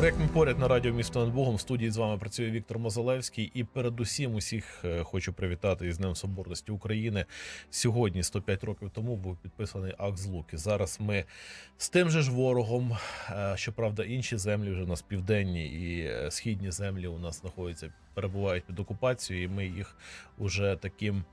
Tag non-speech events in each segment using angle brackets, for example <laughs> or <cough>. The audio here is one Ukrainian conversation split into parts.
Проект «Ми поряд на радіо місто над Богом. В студії з вами працює Віктор Мозалевський. І передусім усіх е, хочу привітати із Днем Соборності України. Сьогодні, 105 років тому, був підписаний акт злуки. Зараз ми з тим же ж ворогом. е, Щоправда, інші землі вже у нас південні і е, східні землі у нас знаходяться, перебувають під окупацією, і ми їх уже таким.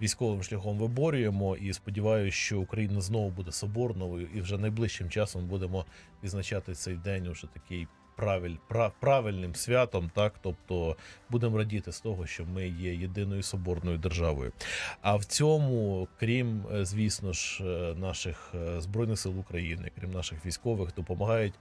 Військовим шляхом виборюємо і сподіваюся, що Україна знову буде соборною, і вже найближчим часом будемо відзначати цей день уже такий правиль, пра- правильним святом, так тобто будемо радіти з того, що ми є єдиною соборною державою. А в цьому, крім е, звісно ж, е, наших е, збройних сил України, крім наших військових, допомагають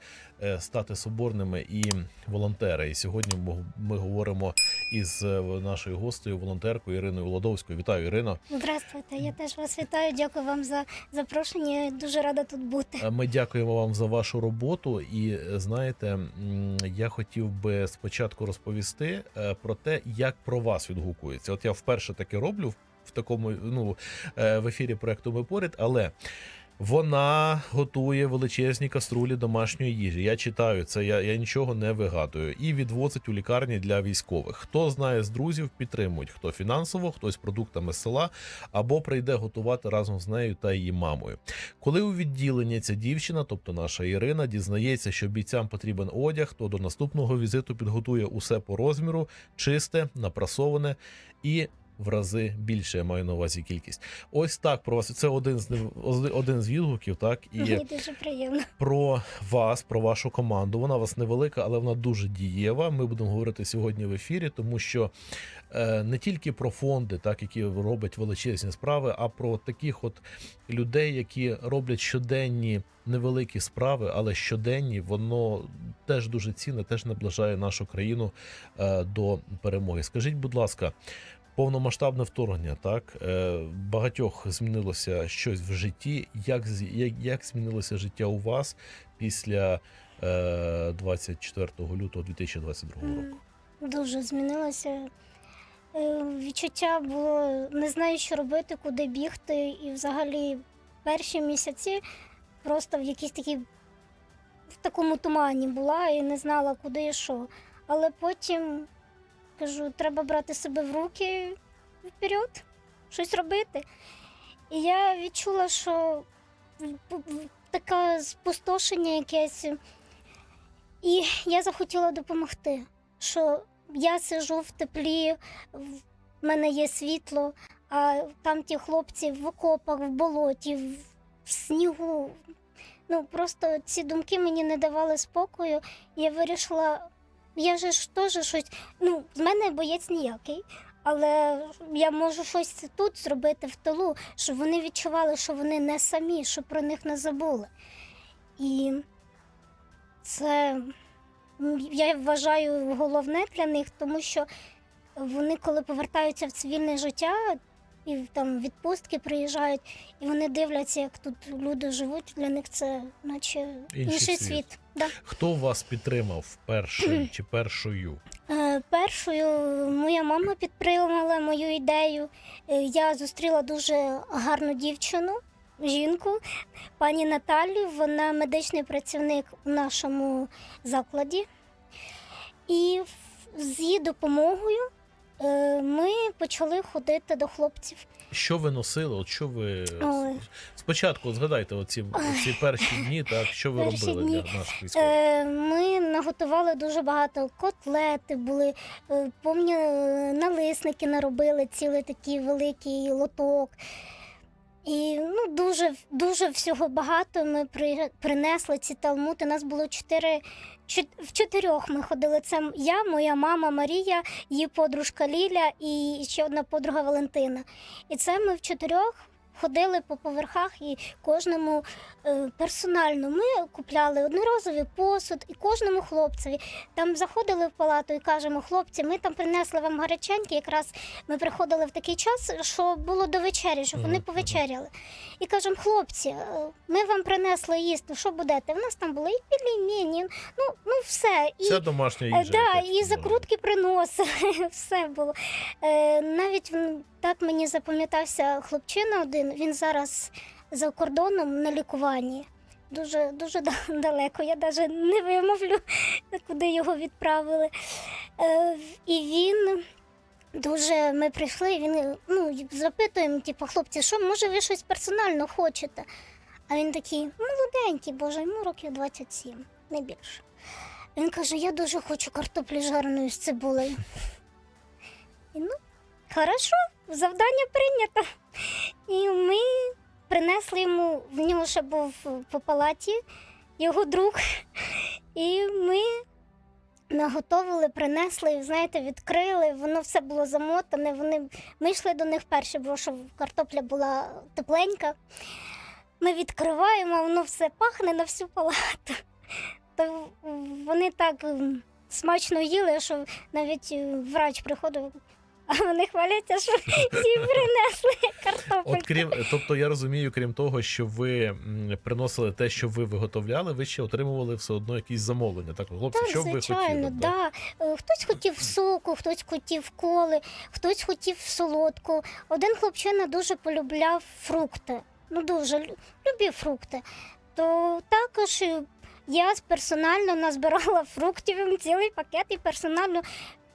стати соборними і волонтери. І сьогодні ми говоримо із е, нашою гостею, волонтеркою Іриною Володовською. Вітаю, Ірино. Здравствуйте, я теж вас вітаю. Дякую вам за запрошення. Дуже рада тут бути. Е, Ми дякуємо вам за вашу роботу. І е, знаєте, я хотів би спочатку розповісти про те, як про вас відгукується. От я вперше таке роблю в- такому ну в ефірі проекту Ми поряд, але. Вона готує величезні каструлі домашньої їжі. Я читаю це, я, я нічого не вигадую. І відвозить у лікарні для військових. Хто знає з друзів, підтримують, хто фінансово, хтось продуктами села, або прийде готувати разом з нею та її мамою. Коли у відділенні ця дівчина, тобто наша Ірина, дізнається, що бійцям потрібен одяг, то до наступного візиту підготує усе по розміру, чисте, напрасоване і. В рази більше я маю на увазі кількість. Ось так про вас. Це один з один з відгуків, так і Мені дуже приємно. про вас, про вашу команду. Вона у вас невелика, але вона дуже дієва. Ми будемо говорити сьогодні в ефірі, тому що е, не тільки про фонди, так які роблять величезні справи, а про таких от людей, які роблять щоденні невеликі справи, але щоденні воно теж дуже цінне, теж наближає нашу країну е, до перемоги. Скажіть, будь ласка. Повномасштабне вторгнення, так е, багатьох змінилося щось в житті. Як, як, як змінилося життя у вас після е, 24 лютого 2022 року? Дуже змінилося. Е, Відчуття було не знаю, що робити, куди бігти. І взагалі перші місяці просто в якійсь такій в такому тумані була і не знала, куди і що. Але потім кажу, треба брати себе в руки вперед, щось робити. І я відчула, що таке спустошення якесь. І я захотіла допомогти, що я сижу в теплі, в мене є світло, а там ті хлопці в окопах, в болоті, в снігу. Ну просто ці думки мені не давали спокою. Я вирішила, я же ж теж щось. Ну, з мене боєць ніякий. Але я можу щось тут зробити в тилу, щоб вони відчували, що вони не самі, що про них не забули. І це я вважаю головне для них, тому що вони, коли повертаються в цивільне життя, і там відпустки приїжджають, і вони дивляться, як тут люди живуть. Для них це наче Інший інший, світ. світ. Да. Хто вас підтримав першим чи першою? Е, Першою моя мама підтримала мою ідею. Е, Я зустріла дуже гарну дівчину, жінку, пані Наталію. Вона медичний працівник у нашому закладі. І з її допомогою е, ми почали ходити до хлопців. Що ви носили? От що ви Ой. спочатку от згадайте оці, оці перші дні, так що ви Перші робили дні. для наших військових? Е, Ми наготували дуже багато котлети, були е, помню, е, налисники наробили цілий такий великий лоток. І ну, дуже, дуже всього багато ми при, принесли ці талмути. Нас було чотири. чот- В чотирьох ми ходили. Це я, моя мама Марія, її подружка Ліля і ще одна подруга Валентина. І це ми в чотирьох ходили по поверхах і кожному е, персонально. Ми купляли одноразовий посуд і кожному хлопцеві. Там заходили в палату і кажемо, хлопці, ми там принесли вам гаряченькі. Якраз ми приходили в такий час, що було до вечері, щоб вони повечеряли. І кажемо, хлопці, е, ми вам принесли їсти, що будете? У нас там були і пельмені, ну, ну все. І, Це домашня Е, їжа. Да, і закрутки приносили, <laughs> все було. Навіть так мені запам'ятався хлопчина один, він зараз за кордоном на лікуванні. Дуже дуже <laughs> далеко. Я навіть не вимовлю куди його відправили. Е, і він дуже. Ми прийшли, він ну, запитуємо, типу, хлопці, що може ви щось персонально хочете? А він такий молоденький, боже, йому років 27, не більше. Він каже: Я дуже хочу картоплі жареної з цибулею. І ну, хорошо, завдання прийнято. І ми принесли йому, в нього ще був по палаті його друг. <laughs> І ми наготовили, принесли, знаєте, відкрили, воно все було замотане. Вони... Ми йшли до них перші, бо що картопля була тепленька. Ми відкриваємо, а воно все пахне на всю палату. <laughs> То вони так смачно їли, що навіть е, врач приходив, а вони хваляться, що всі <laughs> принесли картоплю. От крім, тобто я розумію, крім того, що ви приносили те, що ви виготовляли, ви ще отримували все одно якісь замовлення. Так, хлопці, Так, що б ви хотіли? да. Е, Хтось хотів соку, хтось хотів коли, хтось хотів солодку. Один хлопчина дуже полюбляв фрукти. Ну дуже любив фрукти. То також е, я персонально назбирала <laughs> фруктів цілий пакет і персонально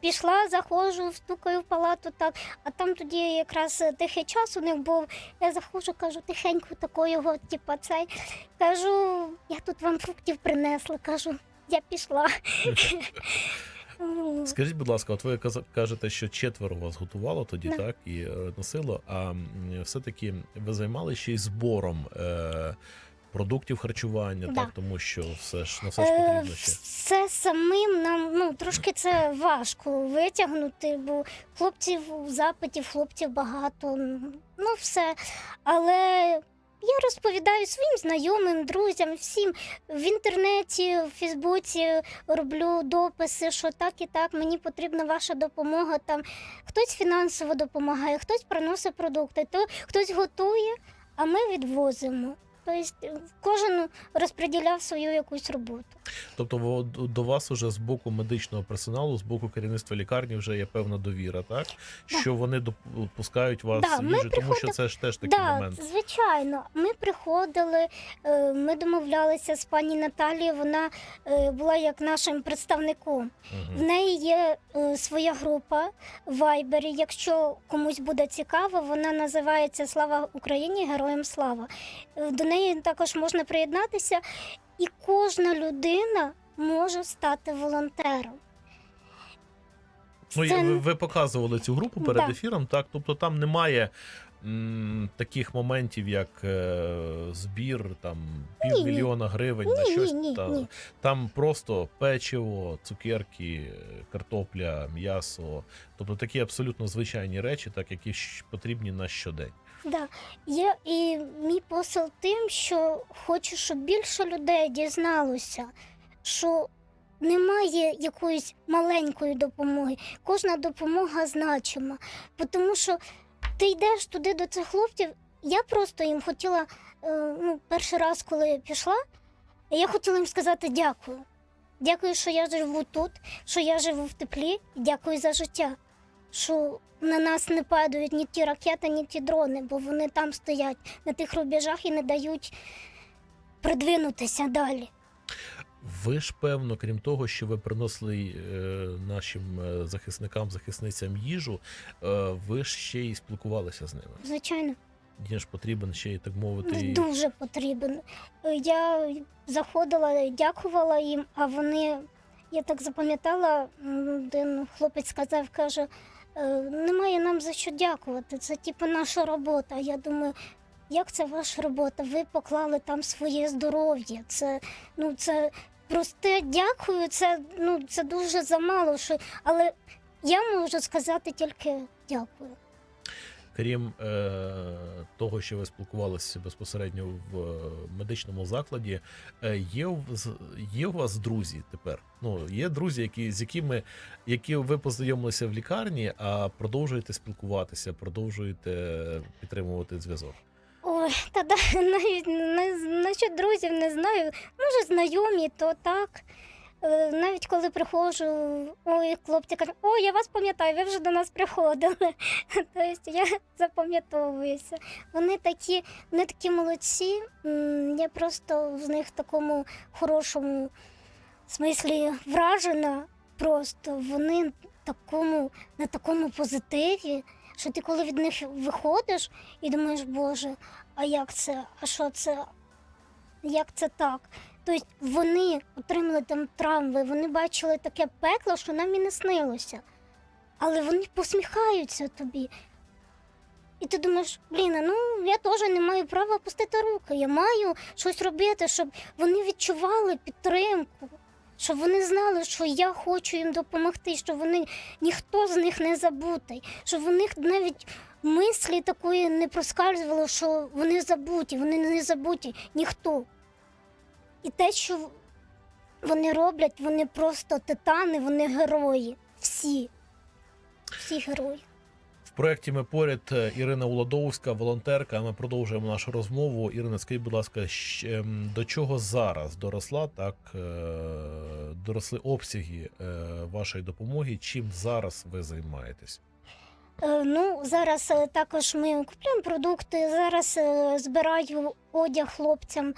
пішла, заходжу, стукаю в палату так. А там тоді якраз е, тихий час у них був. Я заходжу, кажу, тихенько такого, типа цей. Кажу, я тут вам фруктів принесла. Кажу, я пішла. <laughs> Скажіть, будь ласка, от ви кажете, що четверо вас готувало тоді, так, і е, носило. А все-таки ви займалися ще й збором е, продуктів харчування, Да. так, тому що все ж на все ж Е, потрібно ще. Все самим нам ну трошки це важко витягнути, бо хлопців запитів, хлопців багато. Ну все. Але я розповідаю своїм знайомим, друзям, всім в інтернеті, в Фейсбуці роблю дописи, що так і так, мені потрібна ваша допомога. Там хтось фінансово допомагає, хтось приносить продукти, то хтось готує, а ми відвозимо. Тобто кожен розподіляв свою якусь роботу. Тобто до вас уже з боку медичного персоналу, з боку керівництва лікарні вже є певна довіра, так? Да. Що вони допускають вас Да, в їжу, тому що це ж теж такий Так, момент. звичайно. Ми приходили, е, ми домовлялися з пані Наталією, вона е, була як нашим представником. В неї є е, своя група в Вайбері. Якщо комусь буде цікаво, вона називається Слава Україні, Героям Слава. До неї також можна приєднатися, і кожна людина може стати волонтером. Ну, Це ви, ви показували цю групу перед Да. ефіром, так? Тобто там немає м, таких моментів, як е, збір там Ні, півмільйона гривень на щось. ні, ні, та- ні. Там просто печиво, цукерки, картопля, м'ясо. Тобто такі абсолютно звичайні речі, так які потрібні на щодень. Да. Я, і мій посил тим, що хочу, щоб більше людей дізналося, що немає якоїсь маленької допомоги. Кожна допомога значима. Тому що ти йдеш туди до цих хлопців. Я просто їм хотіла, е, ну, перший раз, коли я пішла, я хотіла їм сказати дякую. Дякую, що я живу тут, що я живу в теплі, дякую за життя. Що на нас не падають ні ті ракети, ні ті дрони, бо вони там стоять на тих рубежах і не дають придвинутися далі. Ви ж певно, крім того, що ви приносили е, нашим е, захисникам, захисницям їжу, е, ви ж ще й спілкувалися з ними. Звичайно, Їм ж потрібен ще й так мовити. і- дуже потрібен. Я заходила, дякувала їм, а вони, я так запам'ятала, один хлопець сказав, каже, «Е, немає нам за що дякувати. Це типу наша робота. Я думаю. Як це ваша робота? Ви поклали там своє здоров'я. Це ну це просте дякую. Це ну це дуже замало. Що але я можу сказати тільки дякую. Крім е, того, що ви спілкувалися безпосередньо в е, медичному закладі, е, є, є у вас друзі тепер? Ну, є друзі, які, з якими які ви познайомилися в лікарні, а продовжуєте спілкуватися, продовжуєте підтримувати зв'язок. Ой, та <laughs> навіть не, насчет друзів не знаю. Може, знайомі, то так. Е, Навіть коли приходжу, ой, хлопці кажуть, ой, я вас пам'ятаю, ви вже до нас приходили. <laughs> Тобто я запам'ятовуюся. Вони такі, вони такі молодці. Я просто з них в такому хорошому смислі вражена просто. Вони такому, на такому позитиві, що ти коли від них виходиш і думаєш, Боже, а як це? А що це? Як це так? Тобто вони отримали там травми, вони бачили таке пекло, що нам і не снилося. Але вони посміхаються тобі. І ти думаєш, блін, ну я теж не маю права опустити руки. Я маю щось робити, щоб вони відчували підтримку, щоб вони знали, що я хочу їм допомогти, що вони ніхто з них не забутий, щоб в них навіть мислі такої не проскальзувало, що вони забуті, вони не забуті, ніхто. І те, що вони роблять, вони просто титани, вони герої. Всі. Всі герої. В проєкті ми поряд е, Ірина Уладовська, волонтерка. Ми продовжуємо нашу розмову. Ірина, скажіть, будь ласка, ем, до чого зараз доросла так е, доросли обсяги е, вашої допомоги? Чим зараз ви займаєтесь? Ну, зараз також ми купуємо продукти, зараз збираю одяг хлопцям.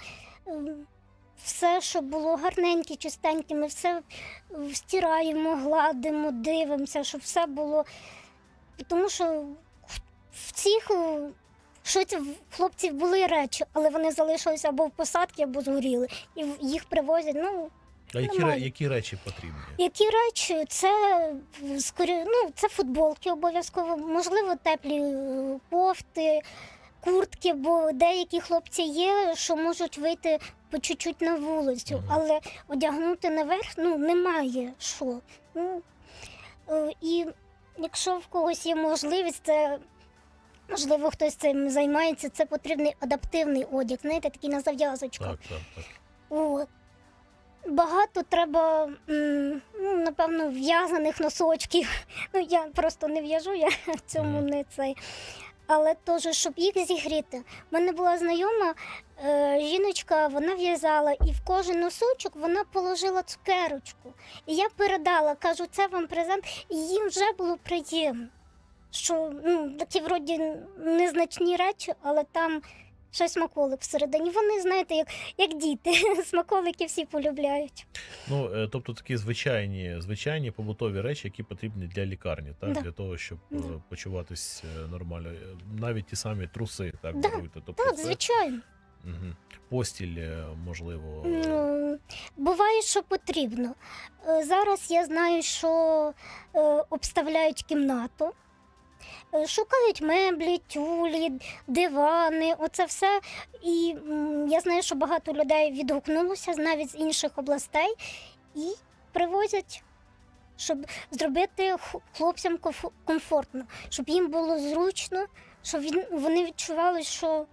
Все, щоб було гарненьке, чистеньке, ми все стираємо, гладимо, дивимося, щоб все було. Тому що в цих шоці в хлопців були речі, але вони залишилися або в посадці, або згоріли. І їх привозять. Ну, А які, ре- які речі потрібні? які речі? Це скорі... ну, це футболки обов'язково, можливо, теплі е, кофти, куртки, бо деякі хлопці є, що можуть вийти по чуть-чуть на вулицю, Мгм. але одягнути наверх ну, немає що. Ну, е, і якщо в когось є можливість, це. Можливо, хтось цим займається, це потрібний адаптивний одяг, знаєте, такий на зав'язочку. Так, так, так. От. Багато треба, ну, напевно, в'язаних носочків. <laughs> Ну, я просто не в'яжу, я в цьому Мгм. не цей. Але теж, щоб їх зігріти. У мене була знайома е, жіночка, вона в'язала, і в кожен носочок вона положила цукерочку. І я передала, кажу, це вам презент, і їм вже було приємно. Що ну, такі вроді незначні речі, але там щось смаколик всередині. Вони, знаєте, як як діти. <laughs> Смаколики всі полюбляють. Ну, е, тобто такі звичайні, звичайні побутові речі, які потрібні для лікарні, так? Да. Для того, щоб е, Да. почуватись е, нормально. Навіть ті самі труси, так, Да. Тобто Так, це, звичайно. Мгм. Постіль, можливо. Ну, буває, що потрібно. Зараз я знаю, що обставляють кімнату. Е, Шукають меблі, тюлі, дивани, оце все. І я знаю, що багато людей відгукнулося навіть з інших областей і привозять, щоб зробити хлопцям комфо- комфортно, щоб їм було зручно, щоб вони відчували, що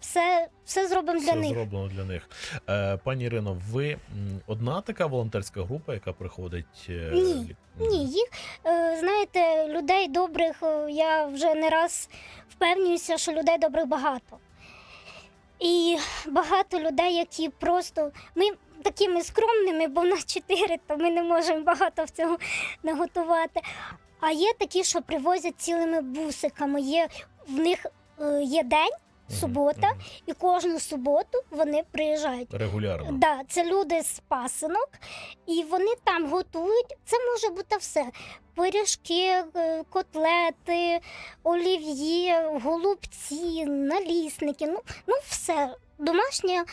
все, все зробимо для них. зроблено для них. Е, пані Ірино, ви одна така волонтерська група, яка приходить? е, Ні. Ні, їх е, знаєте, людей добрих е, я вже не раз впевнююся, що людей добрих багато. І багато людей, які просто ми такими скромними, бо в нас чотири, то ми не можемо багато в цього наготувати. А є такі, що привозять цілими бусиками. Є в них є день, субота, і кожну суботу вони приїжджають. Регулярно. Да, це люди з пасинок, і вони там готують. Це може бути все: пиріжки, е, котлети, олів'є, голубці, налісники. Ну, ну все, домашня.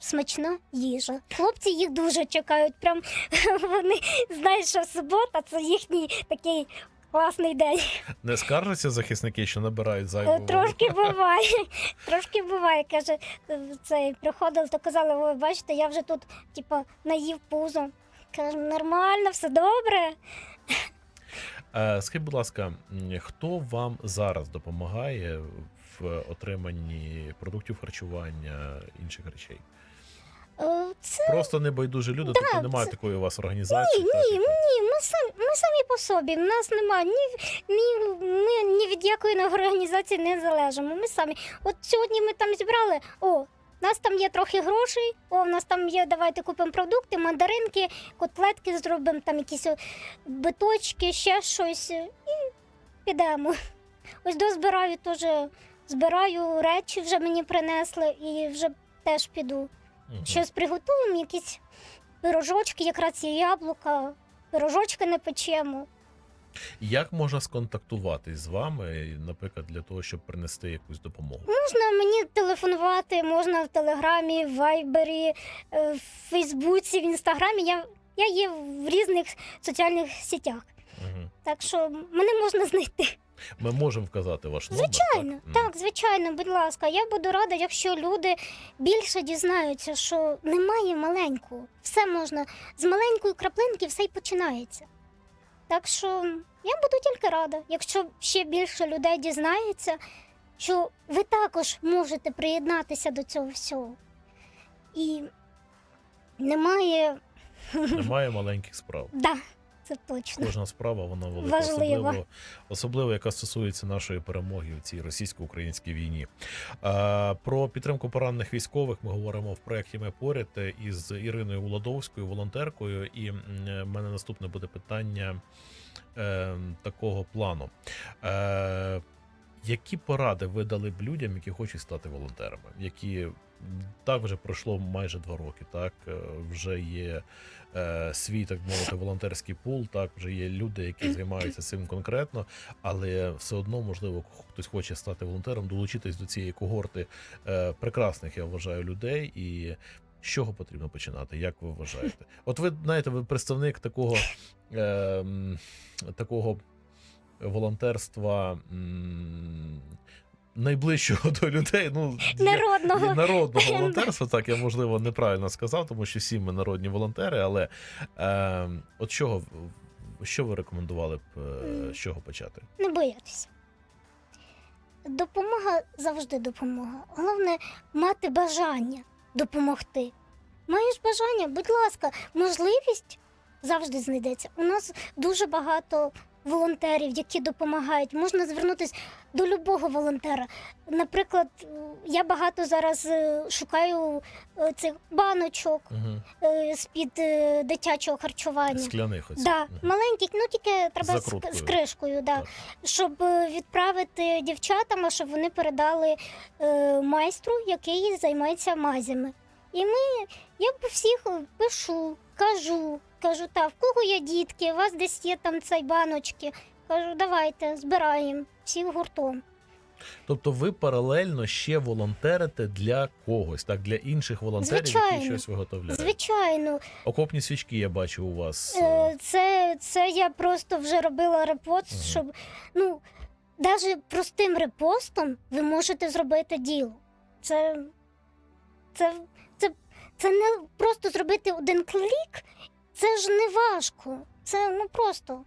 Смачна їжа. Хлопці їх дуже чекають. Прям <laughs> вони знають, що субота це їхній такий класний день. Не скаржаться захисники, що набирають Е, зайву. Трошки <laughs> буває. Трошки буває. Каже, е, цей приходили, то казали, ви бачите, я вже тут, типа, наїв пузо. Кажу, нормально, все добре. Е, Скажіть, будь ласка, хто вам зараз допомагає в отриманні продуктів харчування інших речей? Е, Це Просто небайдужі люди, тобто немає це- такої у вас організації. ні, так, ні, яка- ні, ми самі, ми самі по собі. У нас немає ні, ні, ми ні від якої організації не залежимо. Ми самі. От сьогодні ми там зібрали. О, у нас там є трохи грошей. О, у нас там є, давайте купимо продукти, мандаринки, котлетки зробимо, там якісь биточки, ще щось. І підемо. Ось дозбираю теж. Збираю речі, вже мені принесли, і вже теж піду. Мгм. Щось приготуємо, якісь пирожочки, якраз є яблука, пирожочки не печемо. Як можна сконтактуватись з вами, наприклад, для того, щоб принести якусь допомогу? Можна мені телефонувати, можна в Телеграмі, в Вайбері, е, в Фейсбуці, в Інстаграмі. Я, я є в різних соціальних сетях. Угу. Так що мене можна знайти. Ми можемо вказати ваш номер. Звичайно, так? Так, звичайно, будь ласка. Я буду рада, якщо люди більше дізнаються, що немає маленького. Все можна з маленької краплинки все й починається. Так що я буду тільки рада, якщо ще більше людей дізнається, що ви також можете приєднатися до цього всього. І немає. Немає маленьких справ. <laughs> Да, це точно. Кожна справа вона велика, Важлива. особливо, особливо яка стосується нашої перемоги в цій російсько-українській війні. А, про підтримку поранених військових ми говоримо в проєкті Ми поряд із Іриною Уладовською, волонтеркою. І в мене наступне буде питання е, такого плану. Е, які поради ви дали б людям, які хочуть стати волонтерами, які так вже пройшло майже два роки, так е, вже є е, свій, так мовити, волонтерський пул. Так вже є люди, які займаються цим конкретно, але все одно, можливо, хтось хоче стати волонтером, долучитись до цієї когорти е, прекрасних, я вважаю, людей. І з чого потрібно починати? Як ви вважаєте? От ви знаєте, ви представник такого, е, такого волонтерства. м, Найближчого до людей, ну Народного. і народного <laughs> волонтерства, так я можливо неправильно сказав, тому що всі ми народні волонтери. Але е, от чого що ви рекомендували б е, з чого почати? не боятися. Допомога завжди допомога. Головне мати бажання допомогти. Маєш бажання, будь ласка, можливість завжди знайдеться. У нас дуже багато волонтерів, які допомагають. Можна звернутися до любого волонтера. Наприклад, я багато зараз е, шукаю е, цих баночок Угу. е, з-під дитячого харчування. Скляних оці. Да, маленьких, ну тільки треба з, з кришкою, да. Так. щоб відправити дівчатам, а щоб вони передали майстру, який займається мазями. І ми, я по всіх пишу, кажу, кажу, та в кого є дітки, у вас десь є там цей баночки. Кажу, давайте збираємо всіх гуртом. Тобто ви паралельно ще волонтерите для когось, так для інших волонтерів, які щось виготовляють. Звичайно, Окопні свічки я бачу у вас. е, Е, Це, це я просто вже робила репост, Ага. щоб ну навіть простим репостом ви можете зробити діло. Це, це, це, це не просто зробити один клік, це ж не важко. Це ну просто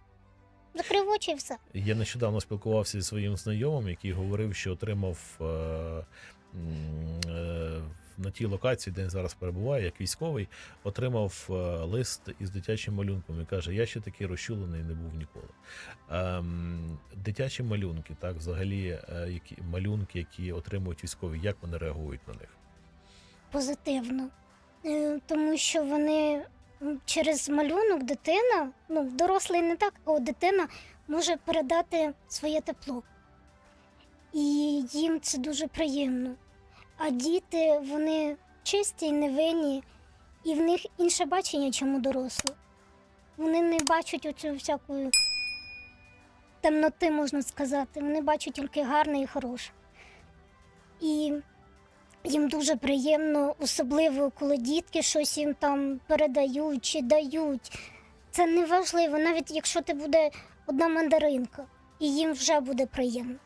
закрив очі і все. Я нещодавно спілкувався зі своїм знайомим, який говорив, що отримав е, е, на тій локації, де він зараз перебуває, як військовий, отримав е, лист із дитячим малюнком і каже: Я ще такий розчулений не був ніколи. Ем, дитячі малюнки, так, взагалі, е, які малюнки, які отримують військові, як вони реагують на них? позитивно. Е, Тому що вони через малюнок дитина, ну, дорослий не так, а дитина може передати своє тепло. І їм це дуже приємно. А діти, вони чисті і невинні, і в них інше бачення, чому дорослі. Вони не бачать оцю всякої темноти, можна сказати. Вони бачать тільки гарне і хороше. І їм дуже приємно, особливо коли дітки щось їм там передають чи дають. Це не важливо, навіть якщо ти буде одна мандаринка, і їм вже буде приємно.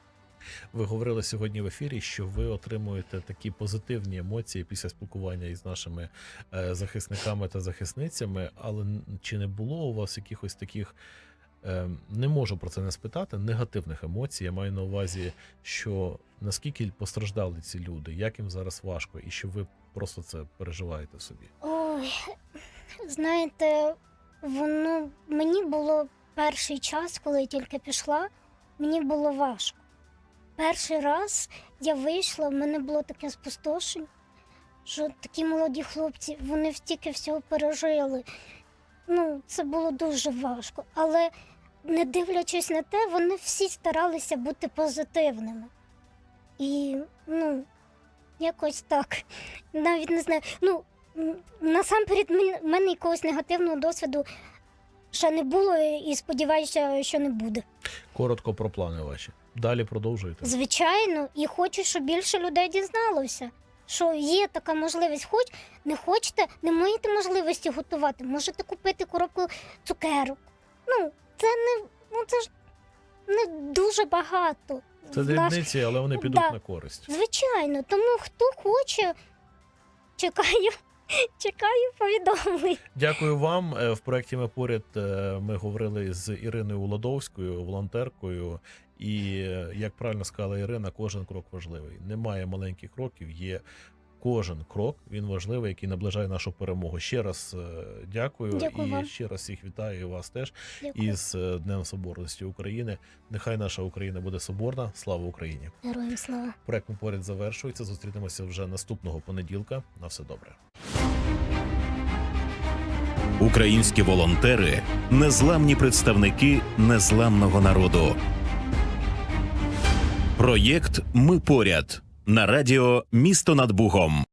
Ви говорили сьогодні в ефірі, що ви отримуєте такі позитивні емоції після спілкування із нашими е, захисниками та захисницями. Але чи не було у вас якихось таких, не можу про це не спитати, негативних емоцій? Я маю на увазі, що наскільки постраждали ці люди, як їм зараз важко, і що ви просто це переживаєте собі? Ой, знаєте, воно мені було перший час, коли я тільки пішла, мені було важко. Перший раз я вийшла, в мене було таке спустошення, що такі молоді хлопці, вони стільки всього пережили. Ну, це було дуже важко. Але не дивлячись на те, вони всі старалися бути позитивними. І, ну, якось так. Навіть не знаю. Ну, насамперед в мене якогось негативного досвіду ще не було, і сподіваюся, що не буде. Коротко про плани ваші. Далі продовжуйте. Звичайно, і хочу, щоб більше людей дізналося, що є така можливість. Хоч не хочете, не маєте можливості готувати. Можете купити коробку цукерок. Ну, це не ну це ж не дуже багато. Це наш- дрібниці, але вони підуть Да. на користь. Звичайно, тому хто хоче, чекаю, <laughs> чекаю повідомлень. Дякую вам. Е, В проєкті ми поряд е, ми говорили з Іриною Уладовською, волонтеркою. І е, як правильно сказала Ірина, кожен крок важливий. Немає маленьких кроків, є кожен крок. Він важливий, який наближає нашу перемогу. Ще раз е, дякую, Дякую і вам. ще раз всіх вітаю і вас теж Дякую. із е, Днем Соборності України. Нехай наша Україна буде соборна. Слава Україні! Героям слава. Проект ми поряд завершується. Зустрінемося вже наступного понеділка. На все добре. Українські волонтери незламні представники незламного народу. Проєкт Ми поряд на радіо Місто над Бугом.